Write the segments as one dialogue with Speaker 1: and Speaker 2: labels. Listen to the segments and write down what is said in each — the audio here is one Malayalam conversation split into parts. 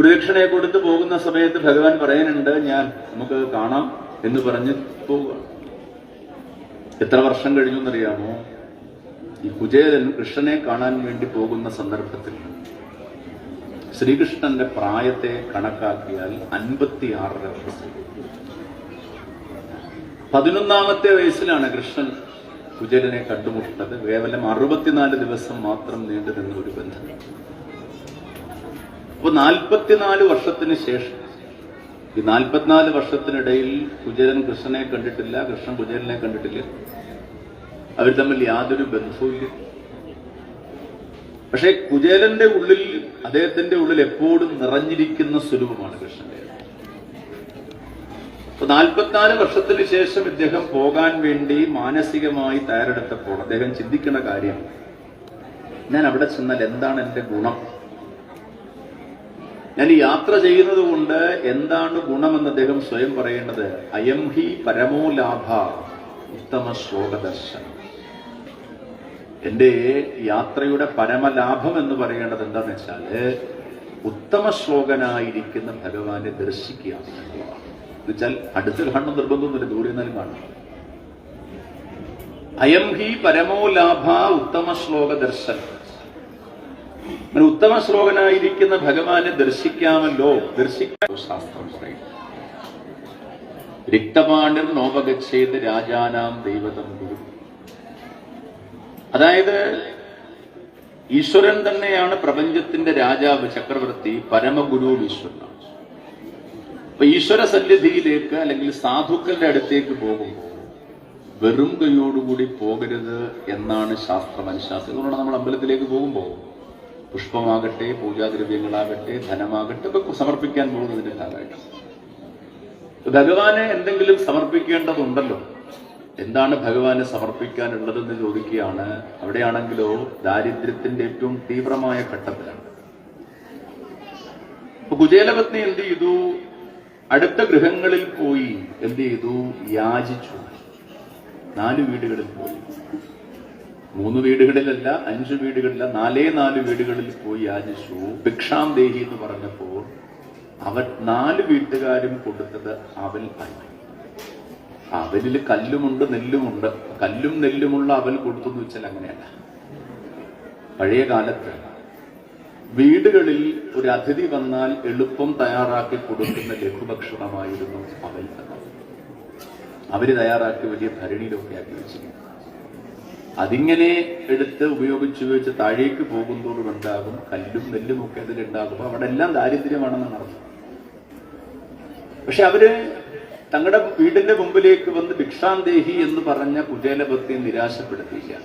Speaker 1: ഗുരുദക്ഷിണയെ കൊടുത്തു പോകുന്ന സമയത്ത് ഭഗവാൻ പറയാനുണ്ട് ഞാൻ നമുക്ക് കാണാം എന്ന് പറഞ്ഞ് പോവുക. എത്ര വർഷം കഴിഞ്ഞു എന്നറിയാമോ? ഈ കുചേലൻ കൃഷ്ണനെ കാണാൻ വേണ്ടി പോകുന്ന സന്ദർഭത്തിൽ ശ്രീകൃഷ്ണന്റെ പ്രായത്തെ കണക്കാക്കിയാൽ അൻപത്തിയാറര വർഷം. പതിനൊന്നാമത്തെ വയസ്സിലാണ് കൃഷ്ണൻ കുചേലനെ കണ്ടുമുട്ടുന്നത് കേവലം അറുപത്തിനാല് ദിവസം മാത്രം നീണ്ടു നിന്ന ഒരു ബന്ധം. അപ്പൊ നാൽപ്പത്തിനാല് വർഷത്തിന് ശേഷം ഈ നാൽപ്പത്തിനാല് വർഷത്തിനിടയിൽ കുജരൻ കൃഷ്ണനെ കണ്ടിട്ടില്ല കൃഷ്ണൻ കുജരനെ കണ്ടിട്ടില്ല. അവർ തമ്മിൽ യാതൊരു ബന്ധവുമില്ല. പക്ഷെ കുചേലന്റെ ഉള്ളിൽ അദ്ദേഹത്തിന്റെ ഉള്ളിൽ എപ്പോഴും നിറഞ്ഞിരിക്കുന്ന സ്വരൂപമാണ് കൃഷ്ണന്റെ. അപ്പൊ നാൽപ്പത്തിനാല് വർഷത്തിന് ശേഷം ഇദ്ദേഹം പോകാൻ വേണ്ടി മാനസികമായി തയ്യാറെടുത്തപ്പോൾ അദ്ദേഹം ചിന്തിക്കുന്ന കാര്യം ഞാൻ അവിടെ ചെന്നാൽ എന്താണ് എന്റെ ഗുണം? ഞാൻ ഈ യാത്ര ചെയ്യുന്നത് കൊണ്ട് എന്താണ് ഗുണമെന്ന് അദ്ദേഹം സ്വയം പറയേണ്ടത്? അയം ഹി പരമോ ലാഭ ഉത്തമ ശ്ലോകദർശനം എന്റെ യാത്രയുടെ പരമലാഭം എന്ന് പറയേണ്ടത് എന്താണെന്ന് വെച്ചാൽ ഉത്തമ ശ്ലോകനായിരിക്കുന്ന ഭഗവാനെ ദർശിക്കുക എന്നുവെച്ചാൽ അടുത്ത് കാണുന്ന നിർബന്ധമൊന്നുമില്ല ദൂരെ നിന്നാലും കാണണം അയം ഹി പരമോ ലാഭ ഉത്തമ ശ്ലോക ദർശനം. അങ്ങനെ ഉത്തമ ശ്ലോകനായിരിക്കുന്ന ഭഗവാനെ ദർശിക്കാമല്ലോ. ദർശിക്കാൻ ശാസ്ത്രം പറയും രക്തപാണ്ഡിർ നോപഗച്ഛേത് രാജാനാം ദൈവതം ഗുരു. അതായത് ഈശ്വരൻ തന്നെയാണ് പ്രപഞ്ചത്തിന്റെ രാജാവ് ചക്രവർത്തി പരമഗുരു ഈശ്വരനാണ്. അപ്പൊ ഈശ്വര സന്നിധിയിലേക്ക് അല്ലെങ്കിൽ സാധുക്കളുടെ അടുത്തേക്ക് പോകുമ്പോൾ വെറും കൈയോടുകൂടി പോകരുത് എന്നാണ് ശാസ്ത്രം അനുശാസിക്കുന്നത്. അതുകൊണ്ടാണ് നമ്മൾ അമ്പലത്തിലേക്ക് പോകുമ്പോൾ പുഷ്പമാകട്ടെ പൂജാദ്രവ്യങ്ങളാകട്ടെ ധനമാകട്ടെ ഒക്കെ സമർപ്പിക്കാൻ പോകുന്നതിന്റെ ഭാഗമായിട്ട്. ഭഗവാനെ എന്തെങ്കിലും സമർപ്പിക്കേണ്ടതുണ്ടല്ലോ. എന്താണ് ഭഗവാന് സമർപ്പിക്കാനുള്ളതെന്ന് ചോദിക്കുകയാണ്. അവിടെയാണെങ്കിലോ ദാരിദ്ര്യത്തിന്റെ ഏറ്റവും തീവ്രമായ ഘട്ടത്തിലാണ്. കുചേലപത്നി എന്ത് ചെയ്തു? അടുത്ത ഗൃഹങ്ങളിൽ പോയി എന്ത് ചെയ്തു? യാചിച്ചു. നാല് വീടുകളിൽ പോയി. മൂന്ന് വീടുകളിലല്ല അഞ്ച് വീടുകളില്ല നാലേ നാല് വീടുകളിൽ പോയി യാചിച്ചു. ഭിക്ഷാം ദേഹി എന്ന് പറഞ്ഞപ്പോൾ അവൻ നാല് വീട്ടുകാരും കൊടുത്തത് അവൽ ആയി. അവലിൽ കല്ലുമുണ്ട് നെല്ലുമുണ്ട്. കല്ലും നെല്ലുമുള്ള അവൽ കൊടുത്തു എന്ന് വെച്ചാൽ അങ്ങനെയല്ല. പഴയ കാലത്ത് വീടുകളിൽ ഒരു അതിഥി വന്നാൽ എളുപ്പം തയ്യാറാക്കി കൊടുക്കുന്ന ലഘുഭക്ഷണമായിരുന്നു അവൽ അവർ തയ്യാറാക്കി വലിയ ഭരണിയിലൊക്കെ ആക്കി വെച്ചിരുന്നു. അതിങ്ങനെ എടുത്ത് ഉപയോഗിച്ച് ഉപയോഗിച്ച് താഴേക്ക് പോകുന്നതോടും ഉണ്ടാകും കല്ലും നെല്ലും ഒക്കെ അതിലുണ്ടാകും. അവിടെ എല്ലാം ദാരിദ്ര്യമാണെന്ന് അർത്ഥം പക്ഷെ അവർ തങ്ങളുടെ വീടിന്റെ മുമ്പിലേക്ക് വന്ന് ഭിക്ഷാന്തേഹി എന്ന് പറഞ്ഞ കുചേലപത്തെ നിരാശപ്പെടുത്തിയില്ല.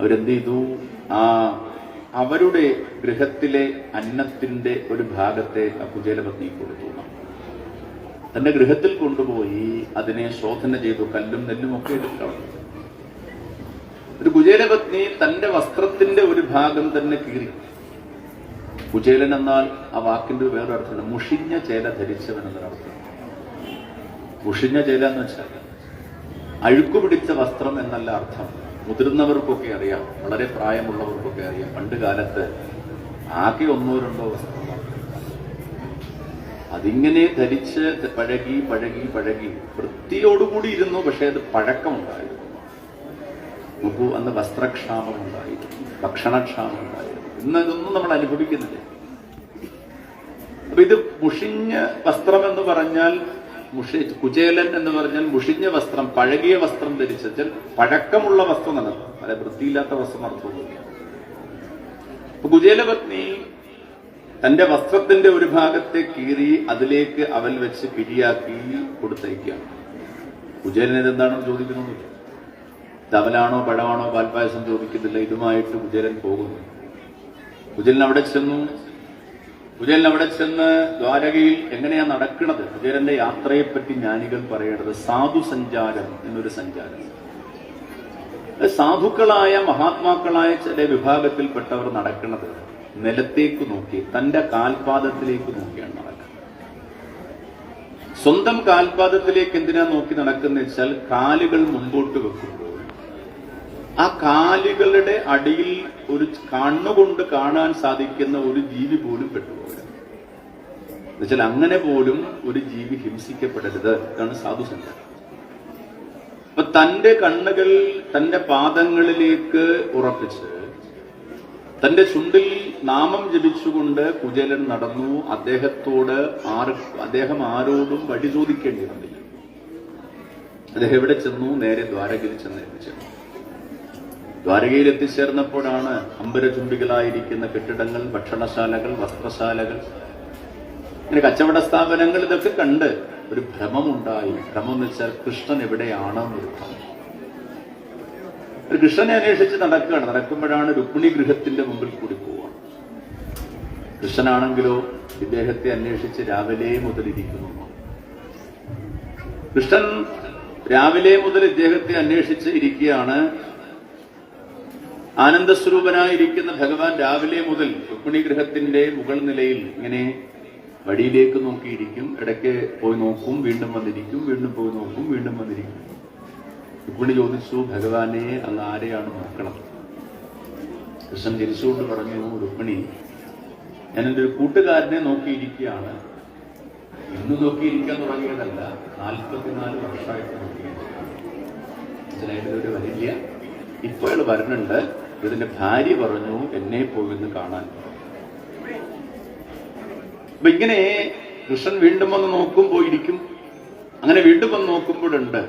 Speaker 1: അവരെന്ത് ചെയ്തു? ആ അവരുടെ ഗൃഹത്തിലെ അന്നത്തിന്റെ ഒരു ഭാഗത്തെ ആ കുചേലപത്നി കൊടുത്തു. തന്റെ ഗൃഹത്തിൽ കൊണ്ടുപോയി അതിനെ ശോധന ചെയ്തു കല്ലും നെല്ലും ഒക്കെ എടുക്കണം ഒരു കുചേലപത്നി തന്റെ വസ്ത്രത്തിന്റെ ഒരു ഭാഗം തന്നെ കീറി. കുചേലൻ എന്നാൽ ആ വാക്കിന്റെ വേറെ അർത്ഥമാണ് മുഷിഞ്ഞ ചേല ധരിച്ചവൻ എന്നൊരർത്ഥം മുഷിഞ്ഞ ചേല എന്ന് വെച്ചാൽ അഴുക്കു പിടിച്ച വസ്ത്രം എന്നല്ല അർത്ഥം. മുതിർന്നവർക്കൊക്കെ അറിയാം. വളരെ പ്രായമുള്ളവർക്കൊക്കെ അറിയാം. പണ്ട് കാലത്ത് ആകെ ഒന്നോ രണ്ടോ വസ്ത്രം അതിങ്ങനെ ധരിച്ച് പഴകി പഴകി പഴകി വൃത്തിയോടുകൂടി ഇരുന്നു. പക്ഷെ അത് പഴക്കമുണ്ടായിരുന്നു. നോക്കൂ അന്ന് വസ്ത്രക്ഷാമം ഉണ്ടായിരുന്നു. ഭക്ഷണക്ഷാമം ഉണ്ടായിരുന്നു ഇന്ന് ഇതൊന്നും നമ്മൾ അനുഭവിക്കുന്നില്ല. അപ്പൊ ഇത് മുഷിഞ്ഞ വസ്ത്രം എന്ന് പറഞ്ഞാൽ മുഷി കുചേലൻ എന്ന് പറഞ്ഞാൽ മുഷിഞ്ഞ വസ്ത്രം പഴകിയ വസ്ത്രം ധരിച്ചാൽ പഴക്കമുള്ള വസ്ത്രം നടത്തും അല്ലെ വൃത്തിയില്ലാത്ത വസ്ത്രം അർത്ഥമൊന്നുമില്ല അപ്പൊ കുചേലപത്നി തന്റെ വസ്ത്രത്തിന്റെ ഒരു ഭാഗത്തെ കീറി അതിലേക്ക് അവൽ വെച്ച് പിരിയാക്കി കൊടുത്തയക്കുകയാണ്. കുചേലൻ ഇതെന്താണെന്ന് ചോദിക്കുന്നത് ധവലാണോ പഴമാണോ പാൽപ്പായസം ചോദിക്കുന്നില്ല ഇതുമായിട്ട് കുചേലൻ പോകുന്നു. കുചേലൻ അവിടെ ചെന്നു. കുചേലൻ അവിടെ ചെന്ന് ദ്വാരകയിൽ എങ്ങനെയാ നടക്കുന്നത് കുചേലന്റെ യാത്രയെപ്പറ്റി ജ്ഞാനികൾ പറയേണ്ടത് സാധു സഞ്ചാരം എന്നൊരു സഞ്ചാരം. സാധുക്കളായ മഹാത്മാക്കളായ ചില വിഭാഗത്തിൽപ്പെട്ടവർ നടക്കുന്നത് നിലത്തേക്ക് നോക്കി തന്റെ കാൽപാദത്തിലേക്ക് നോക്കിയാണ് നടക്കുന്നത്. സ്വന്തം കാൽപാദത്തിലേക്ക് എന്തിനാ നോക്കി നടക്കുന്ന വെച്ചാൽ കാലുകൾ മുൻപോട്ട് വെക്കുമ്പോൾ ആ കാലുകളുടെ അടിയിൽ ഒരു കണ്ണുകൊണ്ട് കാണാൻ സാധിക്കുന്ന ഒരു ജീവി പോലും പെട്ടുപോകരുത് എന്നുവെച്ചാൽ അങ്ങനെ പോലും ഒരു ജീവി ഹിംസിക്കപ്പെടരുത്. ഇതാണ് സാധുസഞ്ചാരം അപ്പൊ തന്റെ കണ്ണുകൾ തന്റെ പാദങ്ങളിലേക്ക് ഉറപ്പിച്ച് തന്റെ ചുണ്ടിൽ നാമം ജപിച്ചുകൊണ്ട് കുചേലൻ നടന്നു. അദ്ദേഹത്തോട് ആർ അദ്ദേഹം ആരോടും വഴി ചോദിക്കേണ്ടി വന്നില്ല അദ്ദേഹം എവിടെ ചെന്നു? നേരെ ദ്വാരകയിൽ ചെന്ന് എത്തിച്ചേർന്നു ദ്വാരകയിൽ എത്തിച്ചേർന്നപ്പോഴാണ് അമ്പരചുംബികളായിരിക്കുന്ന കെട്ടിടങ്ങൾ ഭക്ഷണശാലകൾ വസ്ത്രശാലകൾ. ഇങ്ങനെ കച്ചവട സ്ഥാപനങ്ങൾ ഇതൊക്കെ കണ്ട് ഒരു ഭ്രമമുണ്ടായി. ഭ്രമം എന്ന് വെച്ചാൽ കൃഷ്ണൻ എവിടെയാണെന്നൊരു ഭ്രമം. ഒരു കൃഷ്ണനെ അന്വേഷിച്ച് നടക്കുകയാണ്. നടക്കുമ്പോഴാണ് രുക്മിണി ഗൃഹത്തിന്റെ മുമ്പിൽ കൂടി പോവുക. കൃഷ്ണനാണെങ്കിലോ ഇദ്ദേഹത്തെ അന്വേഷിച്ച് രാവിലെ മുതൽ ഇരിക്കുന്നു. കൃഷ്ണൻ രാവിലെ മുതൽ ഇദ്ദേഹത്തെ അന്വേഷിച്ച് ഇരിക്കുകയാണ്. ആനന്ദസ്വരൂപനായിരിക്കുന്ന ഭഗവാൻ രാവിലെ മുതൽ രുക്മിണി ഗൃഹത്തിന്റെ മുകൾ നിലയിൽ ഇങ്ങനെ വഴിയിലേക്ക് നോക്കിയിരിക്കും. ഇടയ്ക്ക് പോയി നോക്കും വീണ്ടും വന്നിരിക്കും വീണ്ടും പോയി നോക്കും വീണ്ടും വന്നിരിക്കും. രുക്മിണി ചോദിച്ചു ഭഗവാനെ അങ്ങ് ആരെയാണ് നോക്കണം? കൃഷ്ണൻ ചിരിച്ചുകൊണ്ട് പറഞ്ഞു രുക്മിണി ഞാൻ എന്റെ ഒരു കൂട്ടുകാരനെ നോക്കിയിരിക്കുകയാണ്. ഇന്ന് നോക്കിയിരിക്കാൻ തുടങ്ങിയതല്ല നാൽപ്പത്തിനാല് വർഷമായിട്ട് നോക്കിയിരിക്കുകയാണ്. മനസ്സിലായിട്ട് ഒരു വരില്ല ഇപ്പോൾ അയാൾ വരുന്നുണ്ട്. ഇതിന്റെ ഭാര്യ പറഞ്ഞു എന്നെ പോയിന്ന് കാണാൻ. അപ്പൊ ഇങ്ങനെ കൃഷ്ണൻ വീണ്ടും വന്ന് നോക്കുമ്പോൾ ഇരിക്കും. അങ്ങനെ വീണ്ടും വന്ന് നോക്കുമ്പോഴുണ്ട്.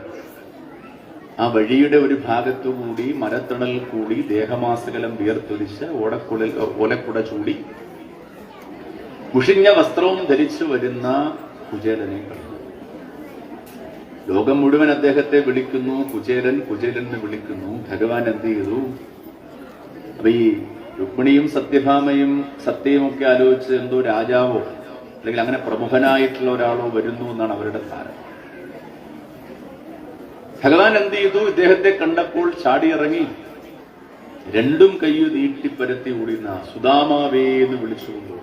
Speaker 1: ആ വഴിയുടെ ഒരു ഭാഗത്തു കൂടി മരത്തണൽ കൂടി ദേഹമാസകലം വിയർത്തൊലിച്ച് ഓടക്കുളിൽ ഓലക്കുട ചൂടി കുഷിഞ്ഞ വസ്ത്രവും ധരിച്ചു വരുന്ന കുചേലനെ കണ്ടു. ലോകം മുഴുവൻ അദ്ദേഹത്തെ വിളിക്കുന്നു. കുചേലൻ കുചേലൻ എന്ന് വിളിക്കുന്നു. ഭഗവാൻ എന്ത് ചെയ്തു? അപ്പൊ ഈ രുക്മിണിയും സത്യഭാമയും സത്യയും ഒക്കെ ആലോചിച്ച് എന്തോ രാജാവോ അല്ലെങ്കിൽ അങ്ങനെ പ്രമുഖനായിട്ടുള്ള ഒരാളോ വരുന്നു എന്നാണ് അവരുടെ ധാരണ. ഭഗവാൻ എന്ത് ചെയ്തു? ഇദ്ദേഹത്തെ കണ്ടപ്പോൾ ചാടിയിറങ്ങി. രണ്ടും കയ്യു നീട്ടിപ്പരത്തി ഓടുന്ന സുധാമാവേ എന്ന് വിളിച്ചുകൊണ്ട്.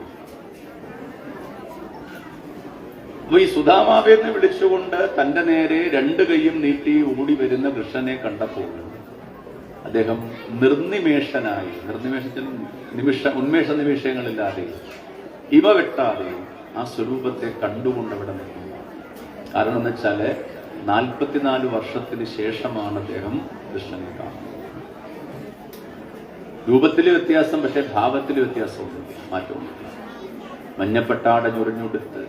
Speaker 1: അപ്പൊ ഈ സുധാമാവേ എന്ന് വിളിച്ചുകൊണ്ട് തന്റെ നേരെ രണ്ട് കയ്യും നീട്ടി ഓടി വരുന്ന കൃഷ്ണനെ കണ്ടപ്പോൾ അദ്ദേഹം നിർനിമേഷനായി നിർനിമേഷത്തിൽ നിമിഷ ഉന്മേഷ നിമിഷങ്ങളില്ലാതെ ഇവ വെട്ടാതെ ആ സ്വരൂപത്തെ കണ്ടുകൊണ്ട് അവിടെ നിൽക്കുന്നു കാരണം എന്ന് വെച്ചാൽ നാൽപ്പത്തിനാല് വർഷത്തിന് ശേഷമാണ് അദ്ദേഹം കൃഷ്ണനെ കാണുന്നത്. രൂപത്തിലെ വ്യത്യാസം പക്ഷേ ഭാവത്തിലെ വ്യത്യാസമുണ്ട് മാറ്റമുണ്ട്. മഞ്ഞപ്പട്ടാട ഞൊറിഞ്ഞുടുത്ത്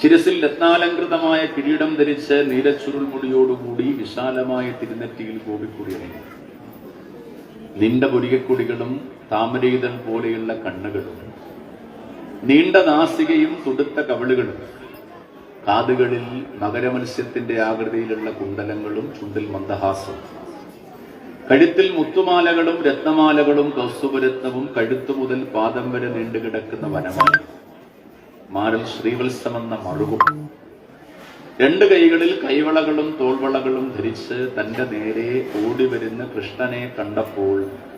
Speaker 1: ശിരസിൽ രത്നാലങ്കൃതമായ കിരീടം ധരിച്ച് നീലച്ചുരുൾ മുടിയോടുകൂടി വിശാലമായ തിരുനെറ്റിയിൽ ഗോപിക്കുടിയിറങ്ങി നിന്റെ പൊരികക്കൊടികളും താമരയിതൾ പോലെയുള്ള കണ്ണുകളും നീണ്ട നാസികയും തുടുത്ത കവളുകളും കാതുകളിൽ മകരമത്സ്യത്തിന്റെ ആകൃതിയിലുള്ള കുണ്ടലങ്ങളും ചുണ്ടിൽ മന്ദഹാസം കഴുത്തിൽ മുത്തുമാലകളും രത്നമാലകളും കൗസ്തുഭരത്നവും കഴുത്തു മുതൽ പാദം വരെ നീണ്ടുകിടക്കുന്ന വനമാണ് മാറിൽ ശ്രീവത്സമെന്ന മറുകും. രണ്ട് കൈകളിൽ കൈവളകളും തോൾവളകളും ധരിച്ച് തന്റെ നേരെ ഓടി വരുന്ന കൃഷ്ണനെ കണ്ടപ്പോൾ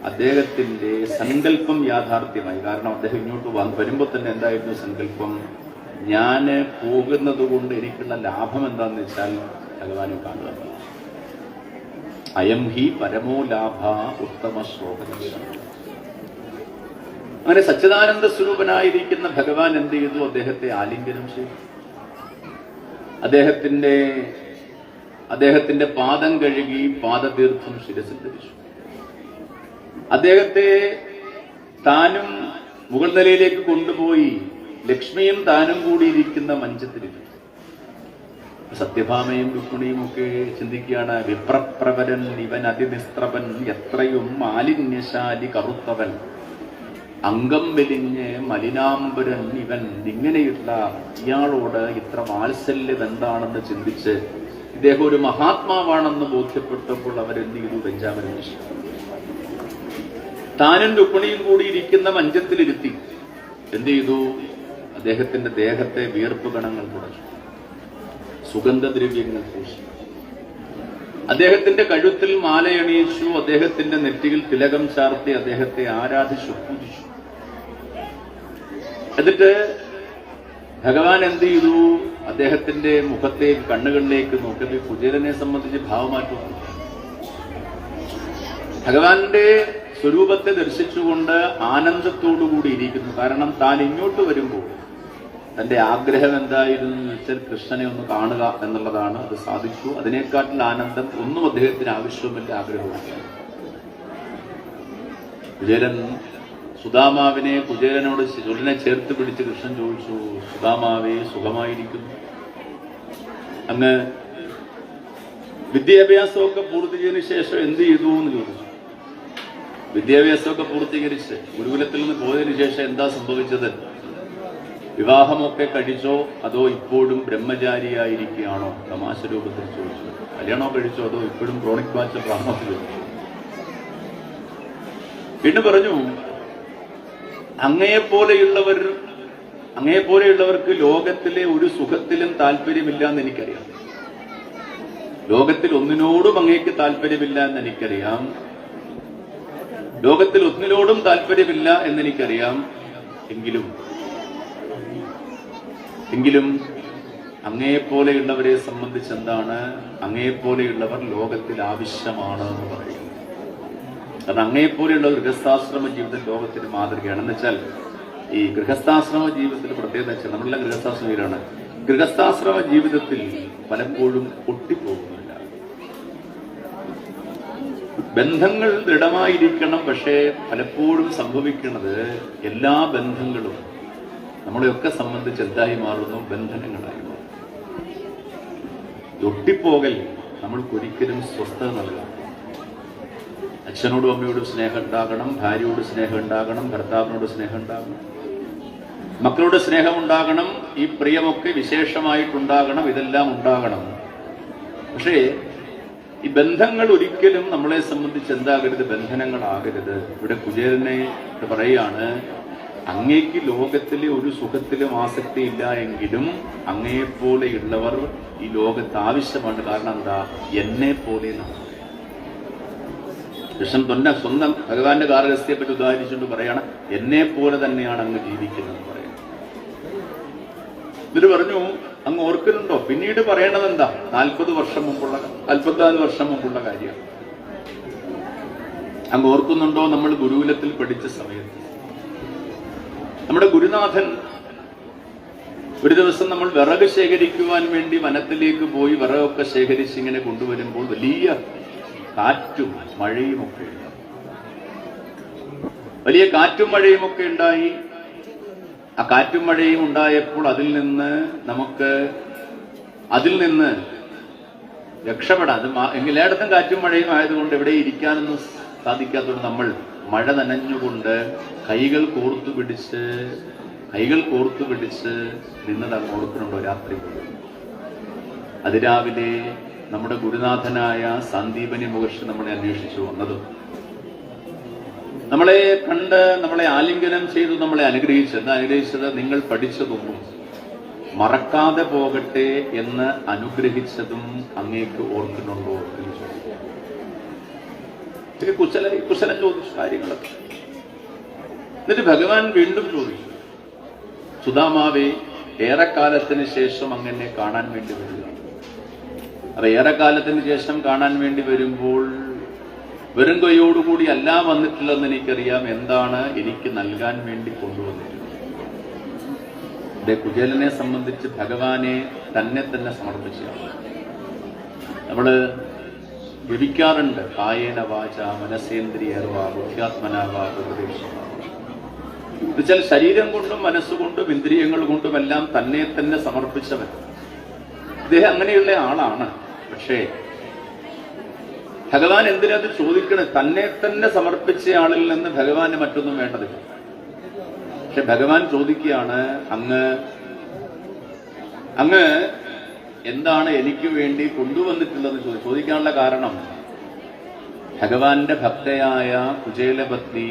Speaker 1: അദ്ദേഹത്തിന്റെ സങ്കല്പം യാഥാർത്ഥ്യമായി. കാരണം അദ്ദേഹം ഇങ്ങോട്ട് വരുമ്പോൾ തന്നെ എന്തായിരുന്നു സങ്കല്പം? ഞാൻ പോകുന്നത് കൊണ്ട് എനിക്കുള്ള ലാഭം എന്താന്ന് വെച്ചാൽ ഭഗവാനെ കാണുക. അയം ഹി പരമോ ലാഭ ഉത്തമ ശ്ലോകദർശനം അങ്ങനെ സച്ചിദാനന്ദ സ്വരൂപനായിരിക്കുന്ന ഭഗവാൻ എന്ത് ചെയ്തു? അദ്ദേഹത്തെ ആലിംഗനം ചെയ്തു. അദ്ദേഹത്തിന്റെ അദ്ദേഹത്തിന്റെ പാദം കഴുകി പാദതീർത്ഥം ശിരസിൽ ധരിച്ചു. അദ്ദേഹത്തെ താനും മുകൾ നിലയിലേക്ക് കൊണ്ടുപോയി ലക്ഷ്മിയും താനും കൂടി ഇരിക്കുന്ന മഞ്ചത്തിലിരുന്നു സത്യഭാമയും രുക്മിണിയും ഒക്കെ ചിന്തിക്കുകയാണ് വിപ്രപ്രവരൻ ഇവൻ അതിനിസ്ത്രവൻ എത്രയും മാലിന്യശാലി കറുത്തവൻ. അംഗം വെലിഞ്ഞ് മലിനാംബുരൻ ഇവൻ ഇങ്ങനെയുള്ള ഇയാളോട് ഇത്ര വാത്സല്യം എന്താണെന്ന് ചിന്തിച്ച് ഇദ്ദേഹം ഒരു മഹാത്മാവാണെന്ന് ബോധ്യപ്പെട്ടപ്പോൾ അവരെന്ത് ചെയ്തു? ബെഞ്ചാമൻ താനും രുക്മിണിയും കൂടി ഇരിക്കുന്ന മഞ്ചത്തിലിരുത്തി. എന്ത് ചെയ്തു? അദ്ദേഹത്തിന്റെ ദേഹത്തെ വിയർപ്പ് ഗണങ്ങൾ തുടച്ചു. സുഗന്ധദ്രവ്യങ്ങൾ പൂശി. അദ്ദേഹത്തിന്റെ കഴുത്തിൽ മാലയണിയിച്ചു. അദ്ദേഹത്തിന്റെ നെറ്റിയിൽ തിലകം ചാർത്തി അദ്ദേഹത്തെ ആരാധിച്ചു പൂജിച്ചു. എന്നിട്ട് ഭഗവാൻ എന്ത് ചെയ്തു? അദ്ദേഹത്തിന്റെ മുഖത്തേക്ക് കണ്ണുകളിലേക്ക് നോക്കി കുചേലനെ സംബന്ധിച്ച് ഭാവമാറ്റം ഭഗവാന്റെ സ്വരൂപത്തെ ദർശിച്ചുകൊണ്ട് ആനന്ദത്തോടുകൂടി ഇരിക്കുന്നു. കാരണം താൻ ഇങ്ങോട്ട് വരുമ്പോൾ തന്റെ ആഗ്രഹം എന്തായിരുന്നു എന്ന് വെച്ചാൽ കൃഷ്ണനെ ഒന്ന് കാണുക എന്നുള്ളതാണ്. അത് സാധിച്ചു. അതിനേക്കാട്ടിൽ ആനന്ദം ഒന്നും അദ്ദേഹത്തിന് ആവശ്യവുമില്ല ആഗ്രഹവും കുചേലൻ സുദാമാവിനെ കുചേലനോട് ചുടനെ ചേർത്ത് പിടിച്ച് കൃഷ്ണൻ ചോദിച്ചു സുധാമാവേ സുഖമായിരിക്കുന്നു? അങ്ങ് വിദ്യാഭ്യാസമൊക്കെ പൂർത്തീകരിച്ചതിന് ശേഷം എന്ത് ചെയ്തു എന്ന് ചോദിച്ചു. വിദ്യാഭ്യാസമൊക്കെ പൂർത്തീകരിച്ച് ഗുരുകുലത്തിൽ നിന്ന് പോയതിന് ശേഷം എന്താ സംഭവിച്ചത്? വിവാഹമൊക്കെ കഴിച്ചോ? അതോ ഇപ്പോഴും ബ്രഹ്മചാരിയായിരിക്കുകയാണോ? തമാശ രൂപത്തിൽ ചോദിച്ചു. കല്യാണോ കഴിച്ചോ? അതോ ഇപ്പോഴും ക്രോണിക് എന്ന് ചോദിച്ചു. വീണ്ടും പറഞ്ഞു അങ്ങയെപ്പോലെയുള്ളവർ അങ്ങയെപ്പോലെയുള്ളവർക്ക് ലോകത്തിലെ ഒരു സുഖത്തിലും താല്പര്യമില്ല എന്ന് എനിക്കറിയാം. ലോകത്തിൽ ഒന്നിനോടും അങ്ങേക്ക് താല്പര്യമില്ല എന്ന് എനിക്കറിയാം. ലോകത്തിൽ ഒന്നിനോടും താല്പര്യമില്ല എന്നെനിക്കറിയാം. എങ്കിലും എങ്കിലും അങ്ങയെപ്പോലെയുള്ളവരെ സംബന്ധിച്ച് എന്താണ്? അങ്ങയെപ്പോലെയുള്ളവർ ലോകത്തിൽ ആവശ്യമാണ് എന്ന് പറയുന്നു. കാരണം അങ്ങയെപ്പോലെയുള്ള ഗൃഹസ്ഥാശ്രമ ജീവിതം ലോകത്തിന് മാതൃകയാണ്. എന്ന് വെച്ചാൽ ഈ ഗൃഹസ്ഥാശ്രമ ജീവിതത്തിൽ പ്രത്യേകത വെച്ചാൽ നമ്മളെല്ലാം ഗൃഹസ്ഥാശ്രമയിലാണ് ഗൃഹസ്ഥാശ്രമ ജീവിതത്തിൽ പലപ്പോഴും പൊട്ടിപ്പോകുന്നില്ല. ബന്ധങ്ങൾ ദൃഢമായിരിക്കണം പക്ഷേ പലപ്പോഴും സംഭവിക്കുന്നത് എല്ലാ ബന്ധങ്ങളും നമ്മളെയൊക്കെ സംബന്ധിച്ച് എന്തായി മാറുന്നു? ബന്ധനങ്ങളായി മാറുന്നു. ഒട്ടിപ്പോകൽ നമ്മൾക്കൊരിക്കലും സ്വസ്ഥത നൽകാം അച്ഛനോടും അമ്മയോടും സ്നേഹം ഉണ്ടാകണം ഭാര്യയോട് സ്നേഹം ഉണ്ടാകണം ഭർത്താവിനോട് സ്നേഹം ഉണ്ടാകണം. മക്കളോട് സ്നേഹം ഉണ്ടാകണം ഈ പ്രിയമൊക്കെ വിശേഷമായിട്ടുണ്ടാകണം ഇതെല്ലാം ഉണ്ടാകണം. പക്ഷേ ഈ ബന്ധങ്ങൾ ഒരിക്കലും നമ്മളെ സംബന്ധിച്ച് എന്താകരുത്? ബന്ധനങ്ങളാകരുത്. ഇവിടെ കുചേരനെ പറയാണ് അങ്ങേക്ക് ലോകത്തിലെ ഒരു സുഖത്തിലും ആസക്തി ഇല്ല എങ്കിലും അങ്ങയെപ്പോലെയുള്ളവർ ഈ ലോകത്ത് ആവശ്യമാണ്. കാരണം എന്താ? എന്നെ പോലെ കൃഷ്ണൻ തന്നെ സ്വന്തം ഭഗവാന്റെ കാർഗസ്യത്തെ പറ്റി ഉദാഹരിച്ചുകൊണ്ട് പറയാണ് എന്നെ പോലെ തന്നെയാണ് അങ്ങ് ജീവിക്കുന്നത് പറയുന്നത് എന്നിട്ട് പറഞ്ഞു അങ്ങ് ഓർക്കുന്നുണ്ടോ? പിന്നീട് പറയേണ്ടത് എന്താ? നാൽപ്പത് വർഷം മുമ്പുള്ള നാൽപ്പത്തിനാല് വർഷം മുമ്പുള്ള കാര്യം അങ്ങ് ഓർക്കുന്നുണ്ടോ? നമ്മൾ ഗുരുകുലത്തിൽ പഠിച്ച സമയത്ത്. നമ്മുടെ ഗുരുനാഥൻ ഒരു ദിവസം നമ്മൾ വിറക് ശേഖരിക്കുവാൻ വേണ്ടി വനത്തിലേക്ക് പോയി വിറകൊക്കെ ശേഖരിച്ച് ഇങ്ങനെ കൊണ്ടുവരുമ്പോൾ വലിയ കാറ്റും മഴയുമൊക്കെ വലിയ കാറ്റും മഴയും ഒക്കെ ഉണ്ടായി. ആ കാറ്റും മഴയും ഉണ്ടായപ്പോൾ അതിൽ നിന്ന് നമുക്ക് അതിൽ നിന്ന് രക്ഷപ്പെടാം. അത് എല്ലായിടത്തും കാറ്റും മഴയും ആയതുകൊണ്ട് ഇവിടെ ഇരിക്കാനൊന്നും സാധിക്കാത്തതുകൊണ്ട് നമ്മൾ മഴ നനഞ്ഞുകൊണ്ട് കൈകൾ കോർത്തു പിടിച്ച് കൈകൾ കോർത്തു പിടിച്ച് നിന്നതാണ് ഓർക്കുന്നുണ്ടോ രാത്രി? അതിരാവിലെ നമ്മുടെ ഗുരുനാഥനായ സന്ദീപനി മുഖർഷി നമ്മളെ അന്വേഷിച്ചു വന്നതും. നമ്മളെ കണ്ട് നമ്മളെ ആലിംഗനം ചെയ്തു നമ്മളെ അനുഗ്രഹിച്ചു. എന്താ അനുഗ്രഹിച്ചത്? നിങ്ങൾ പഠിച്ചതൊന്നും മറക്കാതെ പോകട്ടെ എന്ന് അനുഗ്രഹിച്ചതും അങ്ങേക്ക് ഓർക്കുന്നുണ്ടോ എന്ന് ചോദിച്ചു. കുശല കുശലം ചോദിച്ചു കാര്യങ്ങളൊക്കെ. എന്നിട്ട് ഭഗവാൻ വീണ്ടും ചോദിച്ചു. സുധാമാവേ ഏറെക്കാലത്തിന് ശേഷം അങ്ങനെ കാണാൻ വേണ്ടി വരിക അപ്പൊ ഏറെക്കാലത്തിന് ശേഷം കാണാൻ വേണ്ടി വരുമ്പോൾ വെറും കൈയോടുകൂടി അല്ല വന്നിട്ടില്ലെന്ന് എനിക്കറിയാം. എന്താണ് എനിക്ക് നൽകാൻ വേണ്ടി കൊണ്ടുവന്നിരുന്നത് ഇവിടെ കുചേലനെ സംബന്ധിച്ച് ഭഗവാനെ തന്നെ തന്നെ സമർപ്പിച്ചാണ് നമ്മൾ ജപിക്കാറുണ്ട് കായേന വാച മനസേന്ദ്രിയർവാ ബുദ്ധ്യാത്മനാവാ എന്നുവെച്ചാൽ ശരീരം കൊണ്ടും മനസ്സുകൊണ്ടും ഇന്ദ്രിയങ്ങൾ കൊണ്ടുമെല്ലാം തന്നെ തന്നെ സമർപ്പിച്ചവൻ. ഇദ്ദേഹം അങ്ങനെയുള്ള ആളാണ്. പക്ഷേ ഭഗവാൻ എന്തിനത് ചോദിക്കണേ? തന്നെ തന്നെ സമർപ്പിച്ച ആളിൽ നിന്ന് ഭഗവാന് മറ്റൊന്നും വേണ്ടതില്ല പക്ഷെ ഭഗവാൻ ചോദിക്കുകയാണ് അങ്ങ് അങ്ങ് എന്താണ് എനിക്ക് വേണ്ടി കൊണ്ടുവന്നിട്ടുള്ളത് ചോദിച്ചു ചോദിക്കാനുള്ള കാരണം ഭഗവാന്റെ ഭക്തയായ കുചേലപത്നി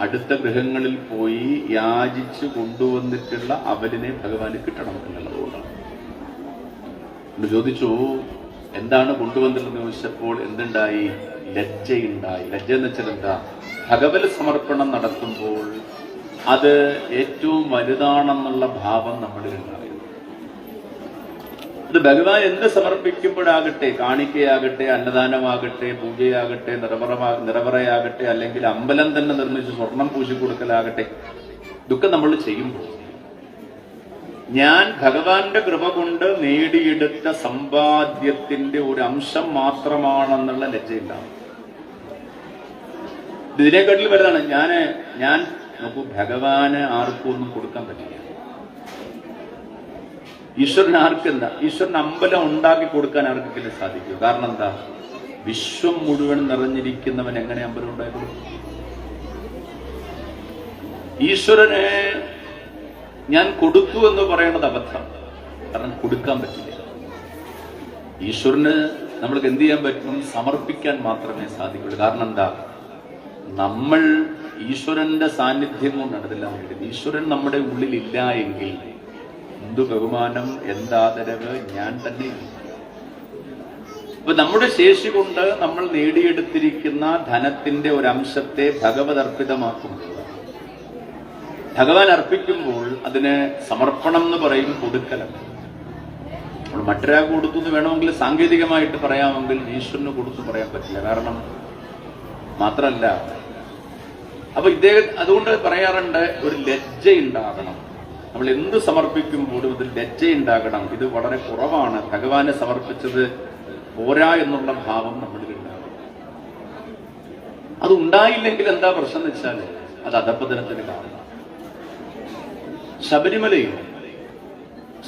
Speaker 1: അടുത്ത ഗൃഹങ്ങളിൽ പോയി യാചിച്ചു കൊണ്ടുവന്നിട്ടുള്ള അവലിനെ ഭഗവാന് കിട്ടണം എന്നുള്ളതുകൊണ്ടാണ്. ചോദിച്ചു എന്താണ് കൊണ്ടുവന്നിട്ടുള്ളത് ചോദിച്ചപ്പോൾ എന്തുണ്ടായി? ലജ്ജയുണ്ടായി. ലജ്ജ എന്ന് വെച്ചാൽ എന്താ? ഭഗവത് സമർപ്പണം നടത്തുമ്പോൾ അത് ഏറ്റവും വലുതാണെന്നുള്ള ഭാവം നമ്മളിൽ ഉണ്ടായിരുന്നു അത് ഭഗവാൻ എന്ത് സമർപ്പിക്കുമ്പോഴാകട്ടെ കാണിക്കയാകട്ടെ അന്നദാനമാകട്ടെ പൂജയാകട്ടെ നിറവറമാ നിറവറയാകട്ടെ അല്ലെങ്കിൽ അമ്പലം തന്നെ നിർമ്മിച്ച് സ്വർണം പൂശി കൊടുക്കലാകട്ടെ ഇതൊക്കെ നമ്മൾ ചെയ്യുമ്പോൾ ഞാൻ ഭഗവാന്റെ കൃപ കൊണ്ട് നേടിയെടുത്ത സമ്പാദ്യത്തിന്റെ ഒരു അംശം മാത്രമാണെന്നുള്ള ലജ്ജയുണ്ടാവും ഇതിനെക്കാട്ടിൽ വലുതാണ്. ഞാൻ ഞാൻ നോക്കൂ ഭഗവാന് ആർക്കും ഒന്നും കൊടുക്കാൻ പറ്റില്ല. ഈശ്വരൻ ആർക്കെന്താ ഈശ്വരൻ അമ്പലം ഉണ്ടാക്കി കൊടുക്കാൻ ആർക്കെങ്കിലും സാധിക്കും. കാരണം എന്താ? വിശ്വം മുഴുവൻ നിറഞ്ഞിരിക്കുന്നവൻ എങ്ങനെ അമ്പലം ഉണ്ടാക്കി ഈശ്വരന് ഞാൻ കൊടുത്തു എന്ന് പറയുന്നത് അബദ്ധം. കാരണം കൊടുക്കാൻ പറ്റില്ല. ഈശ്വരന് നമ്മൾക്ക് എന്ത് ചെയ്യാൻ പറ്റും? സമർപ്പിക്കാൻ മാത്രമേ സാധിക്കുള്ളൂ കാരണം എന്താ? നമ്മൾ ഈശ്വരന്റെ സാന്നിധ്യം കൊണ്ടാണ് ഇതെല്ലാം വേണ്ടത്. ഈശ്വരൻ നമ്മുടെ ഉള്ളിൽ ഇല്ല എങ്കിൽ എന്തു ബഹുമാനം എന്താദരവ്? ഞാൻ തന്നെ. അപ്പൊ നമ്മുടെ ശേഷി കൊണ്ട് നമ്മൾ നേടിയെടുത്തിരിക്കുന്ന ധനത്തിന്റെ ഒരു അംശത്തെ ഭഗവത് അർപ്പിതമാക്കുമ്പോൾ ഭഗവാൻ അർപ്പിക്കുമ്പോൾ അതിന് സമർപ്പണം എന്ന് പറയും കൊടുക്കലാണ് നമ്മൾ കൊടുത്തു എന്ന് വേണമെങ്കിൽ സാങ്കേതികമായിട്ട് പറയാമെങ്കിൽ ഈശ്വരന് കൊടുത്തു പറയാൻ പറ്റില്ല. കാരണം മാത്രമല്ല അപ്പൊ ഇദ്ദേഹം അതുകൊണ്ട് പറയാറുണ്ട് ഒരു ലജ്ജ ഉണ്ടാകണം നമ്മൾ എന്ത് സമർപ്പിക്കുമ്പോഴും ഇതിൽ ലജ്ജ ഉണ്ടാകണം ഇത് വളരെ കുറവാണ്. ഭഗവാനെ സമർപ്പിച്ചത് പോരാ എന്നുള്ള ഭാവം നമ്മളിൽ ഉണ്ടാകണം അത് ഉണ്ടായില്ലെങ്കിൽ എന്താ പ്രശ്നം എന്ന് വെച്ചാൽ അത് അധപ്പതനത്തിന് കാരണം ശബരിമലയിൽ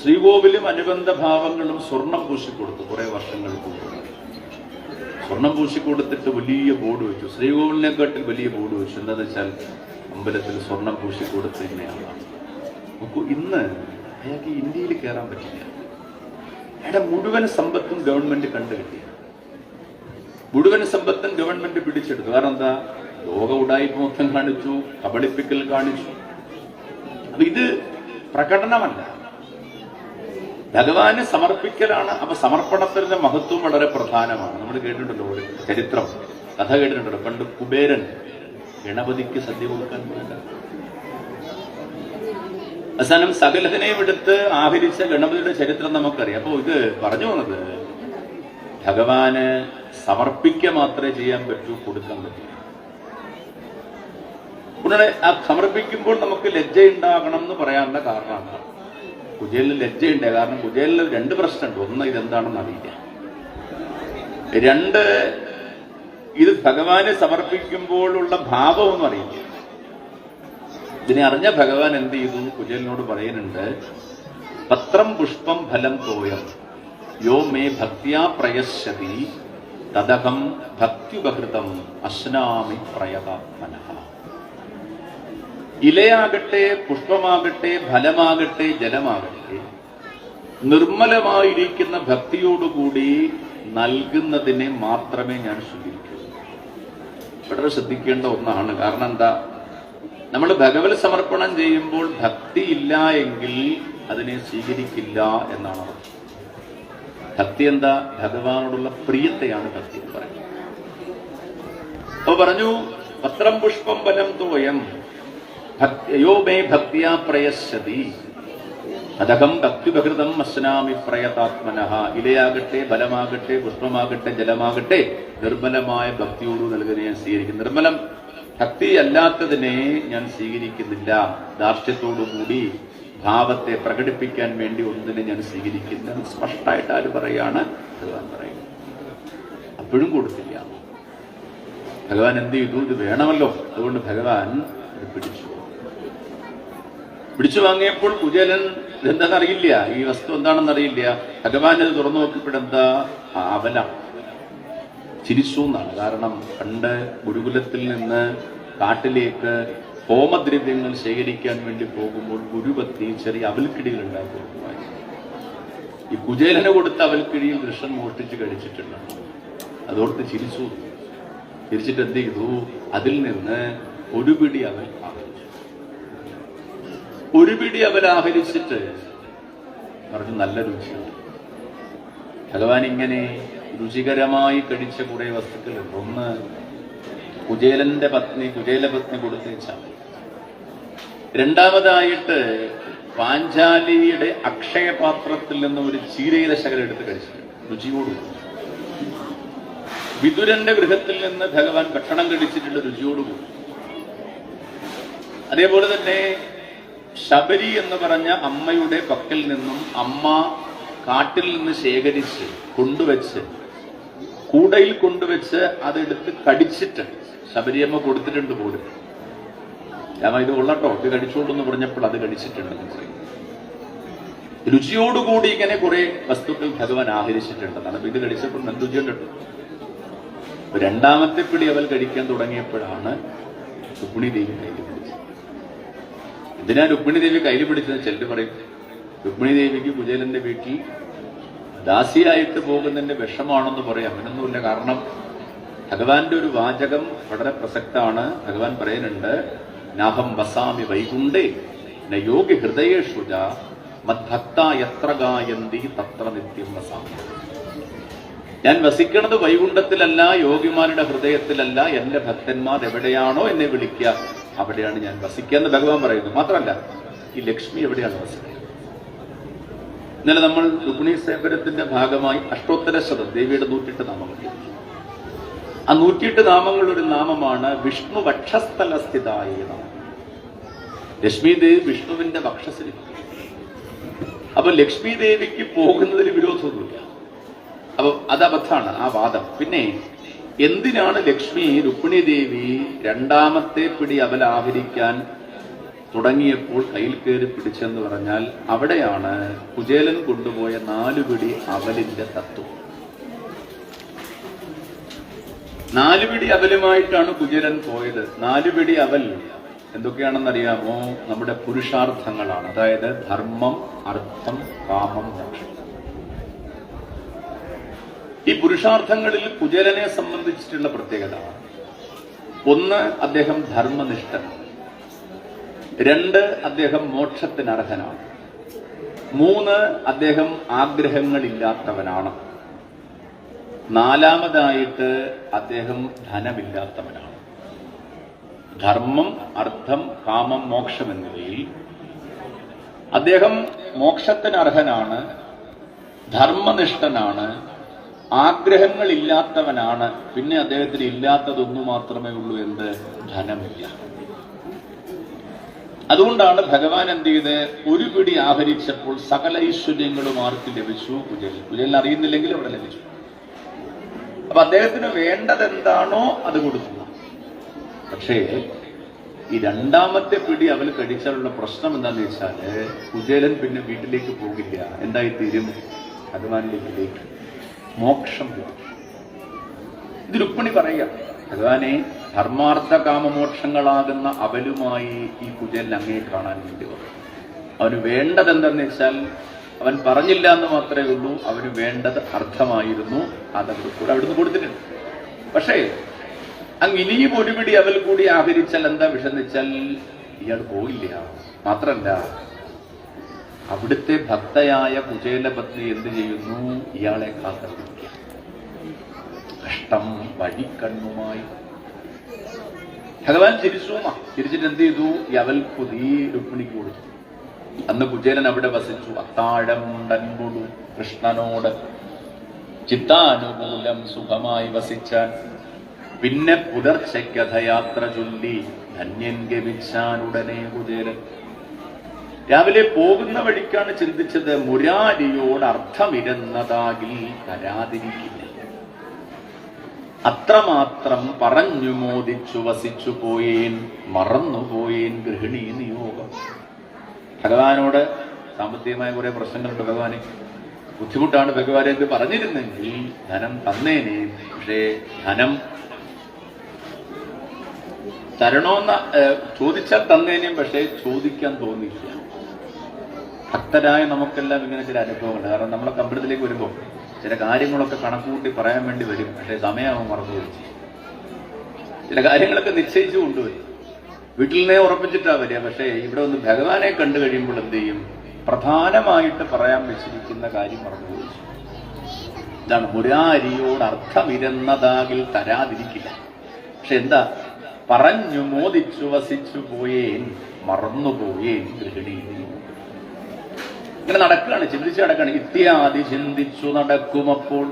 Speaker 1: ശ്രീകോവിലും അനുബന്ധ ഭാവങ്ങളും സ്വർണം പൂശിക്കൊടുത്തു. കുറെ വർഷങ്ങൾക്ക് സ്വർണം പൂശിക്കൊടുത്തിട്ട് വലിയ ബോർഡ് വെച്ചു. ശ്രീകോവിലിനെക്കാട്ടിൽ വലിയ ബോർഡ് വെച്ചു. എന്താണെന്ന് വെച്ചാൽ അമ്പലത്തിൽ സ്വർണം പൂശിക്കൊടുത്ത് തന്നെയാണ് നോക്കൂ ഇന്ന് അയാൾക്ക് ഇന്ത്യയിൽ കയറാൻ പറ്റില്ല. അയാളുടെ മുഴുവൻ സമ്പത്തും ഗവൺമെന്റ് കണ്ടുകിട്ടി മുഴുവൻ സമ്പത്തും ഗവൺമെന്റ് പിടിച്ചെടുത്തു. കാരണം എന്താ? ലോക ഉടായ്പ മൊത്തം കാണിച്ചു കബളിപ്പിക്കൽ കാണിച്ചു. ഇത് പ്രകടനമല്ല. ഭഗവാന് സമർപ്പിക്കലാണ് അപ്പൊ സമർപ്പണത്തിന്റെ മഹത്വം വളരെ പ്രധാനമാണ്. നമ്മൾ കേട്ടിട്ടുണ്ടല്ലോ ഒരു ചരിത്രം കഥ കേട്ടിട്ടുണ്ടല്ലോ. പണ്ട് കുബേരൻ ഗണപതിക്ക് സദ്യ കൊടുക്കാൻ പോയില്ല അവസാനം സകലതിനെയും എടുത്ത് ആഹരിച്ച ഗണപതിയുടെ ചരിത്രം നമുക്കറിയാം. അപ്പൊ ഇത് പറഞ്ഞു വന്നത് ഭഗവാന് സമർപ്പിക്കുക മാത്രമേ ചെയ്യാൻ പറ്റൂ കൊടുക്കാൻ പറ്റൂ. ഉടനെ സമർപ്പിക്കുമ്പോൾ നമുക്ക് ലജ്ജയുണ്ടാകണം എന്ന് പറയാനുള്ള കാരണമാണ്. കുജേലിന് ലജ്ജയുണ്ട്. കാരണം കുജേലിന് രണ്ട് പ്രശ്നമുണ്ട്. ഒന്ന് ഇതെന്താണെന്ന് അറിയില്ല. രണ്ട് ഇത് ഭഗവാനെ സമർപ്പിക്കുമ്പോഴുള്ള ഭാവമൊന്നും അറിയില്ല. ഇതിനെ അറിഞ്ഞ ഭഗവാൻ എന്ത് ചെയ്തു? കുജേലിനോട് പറയുന്നുണ്ട് പത്രം പുഷ്പം ഫലം തോയം. യോ മേ ഭക്തിയാ പ്രയശതി തദഹം ഭക്തിയുപഹൃതം അശ്നാമി പ്രയതാത്മനഃ. ഇലയാകട്ടെ പുഷ്പമാകട്ടെ ഫലമാകട്ടെ ജലമാകട്ടെ നിർമ്മലമായിരിക്കുന്ന ഭക്തിയോടുകൂടി നൽകുന്നതിനെ മാത്രമേ ഞാൻ സ്വീകരിക്കൂ വളരെ ശ്രദ്ധിക്കേണ്ട ഒന്നാണ്. കാരണം എന്താ? നമ്മൾ ഭഗവത് സമർപ്പണം ചെയ്യുമ്പോൾ ഭക്തി ഇല്ല എങ്കിൽ അതിനെ സ്വീകരിക്കില്ല എന്നാണ് അർത്ഥം. ഭക്തി എന്താ? ഭഗവാനോടുള്ള പ്രിയത്തെയാണ് ഭക്തി എന്ന് പറയുന്നത്. അപ്പൊ പറഞ്ഞു പത്രം പുഷ്പം ഫലം തോയം ഭക്തിയോ മേ ഭക്തിയാ പ്രയശ്യതി. അതകം ഭക്തിബഹൃതം അസ്നാമി പ്രയതാത്മനഹ ഇലയാകട്ടെ ബലമാകട്ടെ പുഷ്പമാകട്ടെ ജലമാകട്ടെ നിർമ്മലമായ ഭക്തിയോട് നൽകുന്ന ഞാൻ സ്വീകരിക്കും നിർമ്മലം ഭക്തി അല്ലാത്തതിനെ ഞാൻ സ്വീകരിക്കുന്നില്ല. ദാർഷ്ട്യത്തോടുകൂടി ഭാവത്തെ പ്രകടിപ്പിക്കാൻ വേണ്ടി ഒന്നിനെ ഞാൻ സ്വീകരിക്കില്ല സ്പഷ്ടമായിട്ട് ആര് പറയാണ്? ഭഗവാൻ പറയുന്നു. അപ്പോഴും കൊടുത്തില്ല. ഭഗവാൻ എന്ത് ചെയ്തു? ഇത് വേണമല്ലോ. അതുകൊണ്ട് ഭഗവാൻ പിടിച്ചു. പിടിച്ചു വാങ്ങിയപ്പോൾ കുചേലൻ ഇതെന്താണെന്ന് അറിയില്ല ഈ വസ്തു എന്താണെന്ന് അറിയില്ല ഭഗവാൻ ഇത് തുറന്നു നോക്കിയപ്പോഴെന്താ അവല ചിരിച്ചു എന്നാണ്. കാരണം പണ്ട് ഗുരുകുലത്തിൽ നിന്ന് കാട്ടിലേക്ക് ഹോമദ്രവ്യങ്ങൾ ശേഖരിക്കാൻ വേണ്ടി പോകുമ്പോൾ ഗുരുപത്തി ചെറിയ അവൽക്കിടികൾ ഉണ്ടാക്കി. ഈ കുചേലന് കൊടുത്ത അവൽക്കിടിയിൽ കൃഷ്ണൻ മോഷ്ടിച്ച് കഴിച്ചിട്ടുണ്ട്. അതോർത്ത് ചിരിച്ചു. ചിരിച്ചിട്ട് എന്ത് ചെയ്തു? അതിൽ നിന്ന് ഒരു പിടി അവൽ ഒരു പിടി അവൽ ആഹരിച്ചിട്ട് പറഞ്ഞു നല്ല രുചിയുണ്ട് ഭഗവാൻ ഇങ്ങനെ രുചികരമായി കടിച്ച കുറെ വസ്തുക്കളുണ്ട് ഒന്ന് കുചേലന്റെ പത്നി കുചേല പത്നി കൊടുത്തേച്ചാണ് രണ്ടാമതായിട്ട് പാഞ്ചാലിയുടെ അക്ഷയപാത്രത്തിൽ നിന്ന് ഒരു ചീരയില ശകലം എടുത്ത് കഴിച്ചിട്ടുണ്ട് രുചിയോടുകൂടി വിതുരന്റെ ഗൃഹത്തിൽ നിന്ന് ഭഗവാൻ ഭക്ഷണം കഴിച്ചിട്ടുണ്ട് രുചിയോടുകൂടി. അതേപോലെ തന്നെ ശബരി എന്ന് പറഞ്ഞ അമ്മയുടെ പക്കൽ നിന്നും അമ്മ കാട്ടിൽ നിന്ന് ശേഖരിച്ച് കൊണ്ടുവച്ച് കൂടയിൽ കൊണ്ടുവച്ച് അതെടുത്ത് കടിച്ചിട്ട് ശബരിയമ്മ കൊടുത്തിട്ടുണ്ട് പോലും. രാമ ഇത് കൊള്ളട്ടോ? ഇത് കടിച്ചോളൂ എന്ന് പറഞ്ഞപ്പോൾ അത് കടിച്ചിട്ടുണ്ടെന്ന് പറയും. രുചിയോടുകൂടി ഇങ്ങനെ കുറെ വസ്തുക്കൾ ഭഗവാൻ ആഹരിച്ചിട്ടുണ്ടെന്നാണ്. ഇത് കടിച്ചപ്പോൾ നെന്തുചിയുണ്ട് രണ്ടാമത്തെ പിടി അവൽ കഴിക്കാൻ തുടങ്ങിയപ്പോഴാണ് സുഗുണി ദേവി കയ്യിൽ എന്തിനാ രുക്മിണി ദേവി കയ്യിൽ പിടിച്ചത്. ചെല്ലു പറയും. രുക്മിണി ദേവിക്ക് കുചേലന്റെ വീട്ടിൽ ദാസിയായിട്ട് പോകുന്നതിന്റെ വിഷമാണെന്ന് പറയാം. അങ്ങനൊന്നുമില്ല. കാരണം ഭഗവാന്റെ ഒരു വാചകം വളരെ പ്രസക്തമാണ്. ഭഗവാൻ പറയുന്നുണ്ട് നാഹം വസാമി വൈകുണ്ടേ ന യോഗി ഹൃദയേഷുജ മദ്ഭക്ത എത്ര ഗായന്തി തത്ര നിത്യം വസാമി. ഞാൻ വസിക്കുന്നത് വൈകുണ്ഠത്തിലല്ല യോഗിമാരുടെ ഹൃദയത്തിലല്ല. എന്റെ ഭക്തന്മാർ എവിടെയാണോ എന്നെ വിളിക്കുക. അവിടെയാണ് ഞാൻ വസിക്കുക എന്ന് ഭഗവാൻ പറയുന്നു. മാത്രമല്ല ഈ ലക്ഷ്മി എവിടെയാണ് വസിക്കുന്നത്? ഇന്നലെ നമ്മൾ രുക്മിണി സേവനത്തിന്റെ ഭാഗമായി അഷ്ടോത്തര ശതം ദേവിയുടെ നൂറ്റിട്ട് നാമങ്ങൾ. ആ നൂറ്റിയെട്ട് നാമങ്ങളൊരു നാമമാണ് വിഷ്ണു വക്ഷസ്ഥല സ്ഥിതായ നാമം. ലക്ഷ്മി ദേവി വിഷ്ണുവിന്റെ ഭക്ഷസ്ഥിതി അപ്പൊ ലക്ഷ്മി ദേവിക്ക് പോകുന്നതിൽ വിരോധമൊന്നുമില്ല. അപ്പൊ അത് അബദ്ധമാണ് ആ വാദം. പിന്നെ എന്തിനാണ് ലക്ഷ്മി രുക്മിണി ദേവി രണ്ടാമത്തെ പിടി അവൽ ആഹരിക്കാൻ തുടങ്ങിയപ്പോൾ കയ്യിൽ കയറി പിടിച്ചെന്ന് പറഞ്ഞാൽ അവിടെയാണ് കുചേലൻ കൊണ്ടുപോയ നാലു പിടി അവലിന്റെ തത്വം. നാലു പിടി അവലുമായിട്ടാണ് കുചേലൻ പോയത്. നാലു പിടി അവൽ എന്തൊക്കെയാണെന്നറിയാമോ? നമ്മുടെ പുരുഷാർത്ഥങ്ങളാണ്. അതായത് ധർമ്മം അർത്ഥം കാമം മോക്ഷം. ഈ പുരുഷാർത്ഥങ്ങളിൽ കുചേലനെ സംബന്ധിച്ചിട്ടുള്ള പ്രത്യേകത. ഒന്ന് അദ്ദേഹം ധർമ്മനിഷ്ഠൻ. രണ്ട് അദ്ദേഹം മോക്ഷത്തിനർഹനാണ്. മൂന്ന് അദ്ദേഹം ആഗ്രഹങ്ങളില്ലാത്തവനാണ്. നാലാമതായിട്ട് അദ്ദേഹം ധനമില്ലാത്തവനാണ്. ധർമ്മം അർത്ഥം കാമം മോക്ഷം എന്നിവയിൽ അദ്ദേഹം മോക്ഷത്തിന് അർഹനാണ് ധർമ്മനിഷ്ഠനാണ് ആഗ്രഹങ്ങളില്ലാത്തവനാണ്. പിന്നെ അദ്ദേഹത്തിന് ഇല്ലാത്തതൊന്നു മാത്രമേ ഉള്ളൂ എന്ത് ധനമില്ല. അതുകൊണ്ടാണ് ഭഗവാൻ എന്ത് ചെയ്ത് ഒരു പിടി ആഹരിച്ചപ്പോൾ സകല ഐശ്വര്യങ്ങളും ആർക്ക് ലഭിച്ചു? കുജലിൽ കുജലിന് അറിയുന്നില്ലെങ്കിൽ അവിടെ ലഭിച്ചു. അപ്പൊ അദ്ദേഹത്തിന് വേണ്ടത് എന്താണോ അത് കൊടുത്തു പക്ഷേ ഈ രണ്ടാമത്തെ പിടി അവൽ കഴിച്ചാലുള്ള പ്രശ്നം എന്താന്ന് വെച്ചാൽ കുജേലൻ പിന്നെ വീട്ടിലേക്ക് പോകില്ല. എന്തായി തീരും? ഭഗവാനിലേക്ക് ലയിക്കും മോക്ഷം ഇത് രുക്മിണി പറയുക ഭഗവാനെ ധർമാർത്ഥ കാമമോക്ഷങ്ങളാകുന്ന അവലുമായി ഈ കുജൻ അങ്ങേ കാണാൻ വേണ്ടി വന്നു. അവന് വേണ്ടത് എന്തെന്ന് വെച്ചാൽ അവൻ പറഞ്ഞില്ല എന്ന് മാത്രമേ ഉള്ളൂ അവന് വേണ്ടത് അർത്ഥമായിരുന്നു അത് അവിടെ കൂടെ അവിടുന്ന് കൊടുത്തിട്ടുണ്ട്. പക്ഷേ അങ്ങ് ഇനിയും ഒരുപിടി അവൽ കൂടി ആഹരിച്ചാൽ എന്താ വിഷം വെച്ചാൽ ഇയാൾ പോയില്ല. മാത്രല്ല അവിടുത്തെ ഭക്തയായ കുചേലപത്നി എന്ത് ചെയ്യുന്നു? ഇയാളെ കാത്തിരിക്കുക കഷ്ടം വഴിക്കണ്ണുമായി. ഭഗവാൻ ചിരിച്ചുമാ. ചിരിച്ചിട്ട് എന്ത് ചെയ്തു? യവൽ പുതി രുക്മിണിക്ക് കൊടുത്തു. അന്ന് കുചേലൻ അവിടെ വസിച്ചു. അത്താഴം ഡൻപുടു കൃഷ്ണനോട് ചിത്താനുകൂലം സുഖമായി വസിച്ചാൻ. പിന്നെ പുലർച്ചയ്ക്കഥയാത്ര ചൊല്ലി. ധന്യൻ ഗമിച്ചാൻ ഉടനെ കുചേലൻ. രാവിലെ പോകുന്ന വഴിക്കാണ് ചിന്തിച്ചത് മുരാരിയോട് അർത്ഥമിരുന്നതാകിൽ കരാതിരിക്കില്ല അത്രമാത്രം പറഞ്ഞു മോദിച്ചു വസിച്ചു പോയേൻ മറന്നുപോയേൻ ഗൃഹിണി നിയോഗം. ഭഗവാനോട് സാമ്പത്തികമായ കുറെ പ്രശ്നങ്ങളുണ്ട് ഭഗവാനെ. ബുദ്ധിമുട്ടാണ് ഭഗവാനെ എന്ന് പറഞ്ഞിരുന്നെങ്കിൽ ധനം തന്നേനെ പക്ഷേ ധനം തരണോന്ന് ചോദിച്ചാൽ തന്നേനെയും പക്ഷേ ചോദിക്കാൻ തോന്നിയില്ല. ഭക്തരായ നമുക്കെല്ലാം ഇങ്ങനെ ചില അനുഭവങ്ങൾ കാരണം നമ്മളെ കമ്പിടത്തിലേക്ക് വരുമ്പോൾ ചില കാര്യങ്ങളൊക്കെ കണക്കുകൂട്ടി പറയാൻ വേണ്ടി വരും. പക്ഷേ സമയമാവും മറന്നു വരും ചില കാര്യങ്ങളൊക്കെ നിശ്ചയിച്ചു കൊണ്ടുവരും. വീട്ടിൽ നിന്നേ ഉറപ്പിച്ചിട്ടാ വരിക. പക്ഷേ ഇവിടെ ഒന്ന് ഭഗവാനെ കണ്ടു കഴിയുമ്പോൾ എന്ത് ചെയ്യും? പ്രധാനമായിട്ട് പറയാൻ വെച്ചിരിക്കുന്ന കാര്യം മറന്നു പോയി. ഇതാണ് മുരാരിയോട് അർത്ഥമിരുന്നതാകിൽ തരാതിരിക്കില്ല. പക്ഷെ എന്താ? പറഞ്ഞു മോദിച്ചു വസിച്ചു പോയേൻ മറന്നുപോയേൻ ഗൃഹിണി ഇങ്ങനെ നടക്കുകയാണ്. ചിന്തിച്ച് നടക്കുകയാണ്. ഇത്യാദി ചിന്തിച്ചു നടക്കുമപ്പോൾ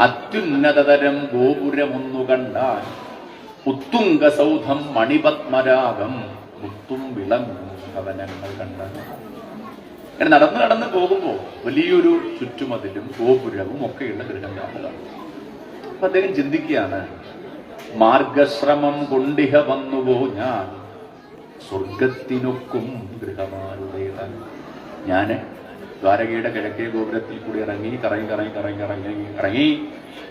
Speaker 1: അത്യുന്നതതരം ഗോപുരമൊന്നു കണ്ടാൽ ഉത്തുംഗ സൗധം മണിപത്മരാഗം മുത്തും വിളങ്ങും ഭവനങ്ങൾ കണ്ടാൽ. ഇങ്ങനെ നടന്ന് നടന്ന് പോകുമ്പോൾ വലിയൊരു ചുറ്റുമതിലും ഗോപുരവും ഒക്കെയുള്ള ഗൃഹം കാണുക. അപ്പൊ അദ്ദേഹം ചിന്തിക്കുകയാണ് മാർഗശ്രമം കൊണ്ടിഹ വന്നുവോ ഞാൻ? സ്വർഗത്തിനൊക്കും ഗൃഹമാരുടേതാണ്. ഞാൻ ദ്വാരകയുടെ കിഴക്കേ ഗോപുരത്തിൽ കൂടി ഇറങ്ങി കറങ്ങി കറങ്ങി കറങ്ങി കറങ്ങി ഇറങ്ങി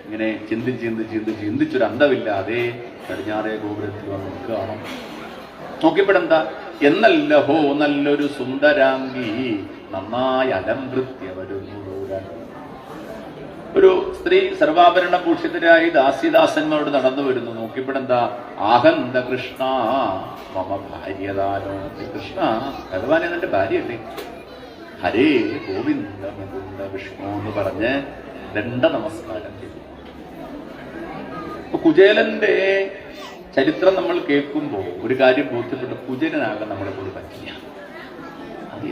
Speaker 1: ഇങ്ങനെ ചിന്തിച്ച് ചിന്തിച്ച് ചിന്തിച്ച് ചിന്തിച്ചൊരു അന്തമില്ലാതെ പടിഞ്ഞാറേ ഗോപുരത്തിൽ വന്ന് നിൽക്കുകയാണ്. നോക്കിയപ്പോഴെന്താ എന്നല്ലഹോ നല്ലൊരു സുന്ദരാംഗി നന്നായി അലംകൃത്യ വരുന്നു ഒരു സ്ത്രീ സർവാഭരണ ഭൂഷിതരായി ദാസ്യദാസന്മാരോട് നടന്നു വരുന്നു. നോക്കിപ്പെടെന്താ ആഹന്ത കൃഷ്ണ മമ ഭാര്യതാനോ കൃഷ്ണ. ഭഗവാൻ എന്നെ ഭാര്യയല്ലേ ഹരേ ഗോവിന്ദ വിഷ്ണു എന്ന് പറഞ്ഞ് ദണ്ഡ നമസ്കാരം ചെയ്തു. കുചേലന്റെ ചരിത്രം നമ്മൾ കേൾക്കുമ്പോൾ ഒരു കാര്യം ബോധ്യപ്പെട്ട കുചേലനാകാൻ നമ്മളെ കൊണ്ട് പറ്റില്ല. അത്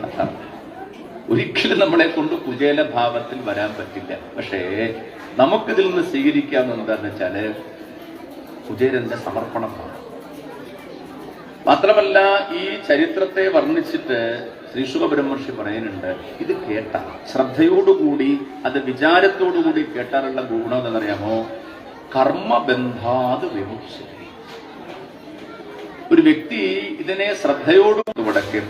Speaker 1: ഒരിക്കലും നമ്മളെ കൊണ്ട് കുചേല ഭാവത്തിൽ വരാൻ പറ്റില്ല. പക്ഷേ നമുക്കിതിൽ നിന്ന് സ്വീകരിക്കാവുന്ന എന്താന്ന് വെച്ചാൽ കുചേലന്റെ സമർപ്പണമാണ് മാത്രമല്ല ഈ ചരിത്രത്തെ വർണിച്ചിട്ട് ശ്രീശുഖ ബ്രഹ്മർഷി പറയുന്നുണ്ട് ഇത് കേട്ട ശ്രദ്ധയോടുകൂടി അത് വിചാരത്തോടുകൂടി കേട്ടാലുള്ള ഗുണം എന്താണെന്നറിയാമോ? കർമ്മബന്ധാത് വിമുക്തി ഒരു വ്യക്തി ഇതിനെ ശ്രദ്ധയോടുകൂടി വടക്കേ